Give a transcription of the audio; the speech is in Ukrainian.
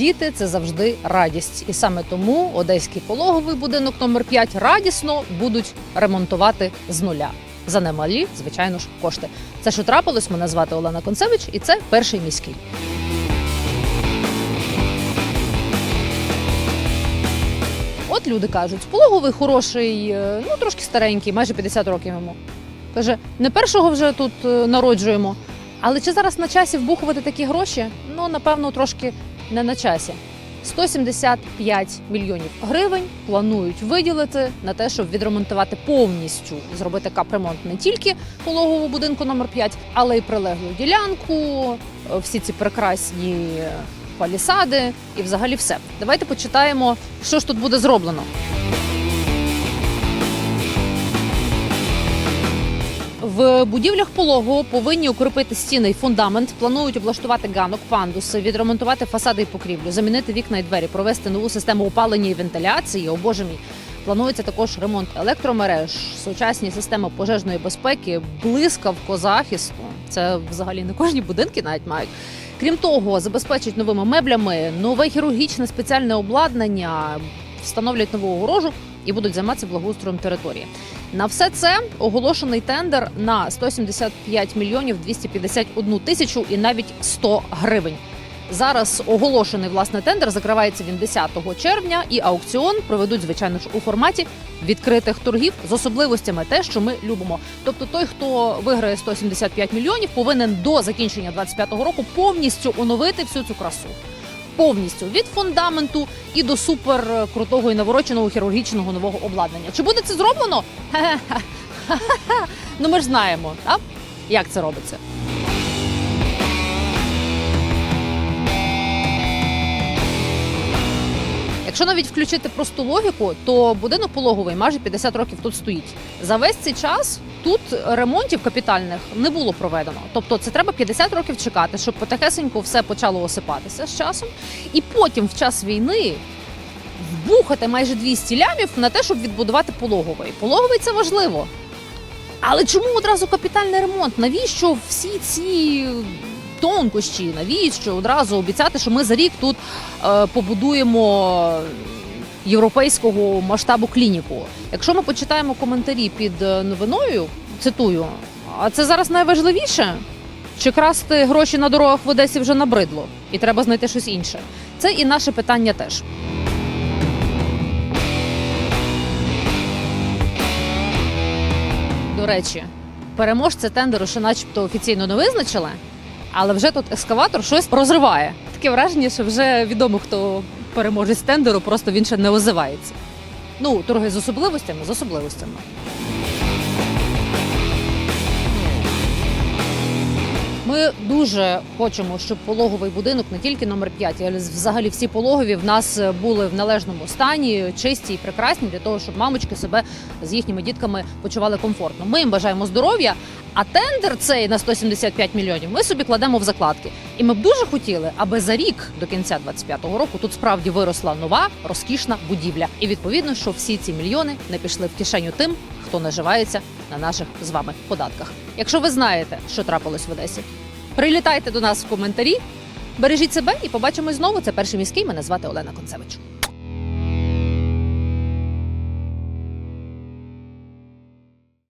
Діти це завжди радість, і саме тому одеський пологовий будинок номер 5 радісно будуть ремонтувати з нуля. За немалі, звичайно ж, кошти. Це що трапилось. Мене звати Олена Концевич, і це перший міський. От люди кажуть, пологовий хороший, е, ну трошки старенький, майже 50 років йому. Каже, не першого вже тут е, народжуємо. Але чи зараз на часі вбухувати такі гроші? Ну, напевно, трошки не на часі. 175 мільйонів гривень планують виділити на те, щоб відремонтувати повністю, зробити капремонт не тільки пологового будинку номер 5, але й прилеглу ділянку, е, всі ці прекрасні палісади і взагалі все. Давайте почитаємо, що ж тут буде зроблено. В будівлях пологового повинні укріпити стіни й фундамент. Планують облаштувати ганок, пандуси, відремонтувати фасади і покрівлю, замінити вікна і двері, провести нову систему опалення і вентиляції. О боже мій. Планується також ремонт електромереж, сучасні системи пожежної безпеки, блискавко захисту. Це взагалі не кожні будинки навіть мають. Крім того, забезпечать новими меблями, нове хірургічне спеціальне обладнання, встановлять нову огорожу і будуть займатися благоустроєм території. На все це оголошений тендер на 175 мільйонів 251 тисячу і навіть 100 гривень. Зараз оголошений власне тендер закривається він 10 червня, і аукціон проведуть звичайно ж у форматі відкритих торгів з особливостями те, що ми любимо. Тобто, той, хто виграє 175 мільйонів, повинен до закінчення 25-го року повністю оновити всю цю красу. Повністю від фундаменту і до супер е, і навороченого хірургічного нового обладнання. Чи буде це зроблено? Ну ми ж знаємо, так? як це робиться. Якщо навіть включити просту логіку, то будинок пологовий майже 50 років тут стоїть. За весь цей час тут ремонтів капітальних не було проведено. Тобто це треба 50 років чекати, щоб потихесенько все почало осипатися з часом, і потім в час війни. Вбухати майже 200 лямів на те, щоб відбудувати пологовий. Пологовий це важливо. Але чому одразу капітальний ремонт? Навіщо всі ці тонкощі? Навіщо одразу обіцяти, що ми за рік тут е, побудуємо європейського масштабу клініку? Якщо ми почитаємо коментарі під е, новиною, цитую, а це зараз найважливіше? Чи красти гроші на дорогах в Одесі вже набридло, і треба знайти щось інше? Це і наше питання теж. До речі, переможця тендеру ще начебто офіційно не визначили, але вже тут ескаватор щось розриває. Таке враження, що вже відомо, хто переможець тендеру, просто він ще не озивається. Ну, торги з особливостями, з особливостями. Ми дуже хочемо, щоб пологовий будинок не тільки номер 5, але взагалі всі пологові в нас були в належному стані, чисті і прекрасні для того, щоб мамочки себе з їхніми дітками почували комфортно. Ми їм бажаємо здоров'я. А тендер цей на 175 мільйонів ми собі кладемо в закладки. І ми б дуже хотіли, аби за рік до кінця 25-го року тут справді виросла нова розкішна будівля. І відповідно, що всі ці мільйони не пішли в кишеню тим, хто наживається на наших з вами податках. Якщо ви знаєте, що трапилось в Одесі, прилітайте до нас в коментарі. Бережіть себе і побачимось знову. Це перший міський. Мене звати Олена Концевич.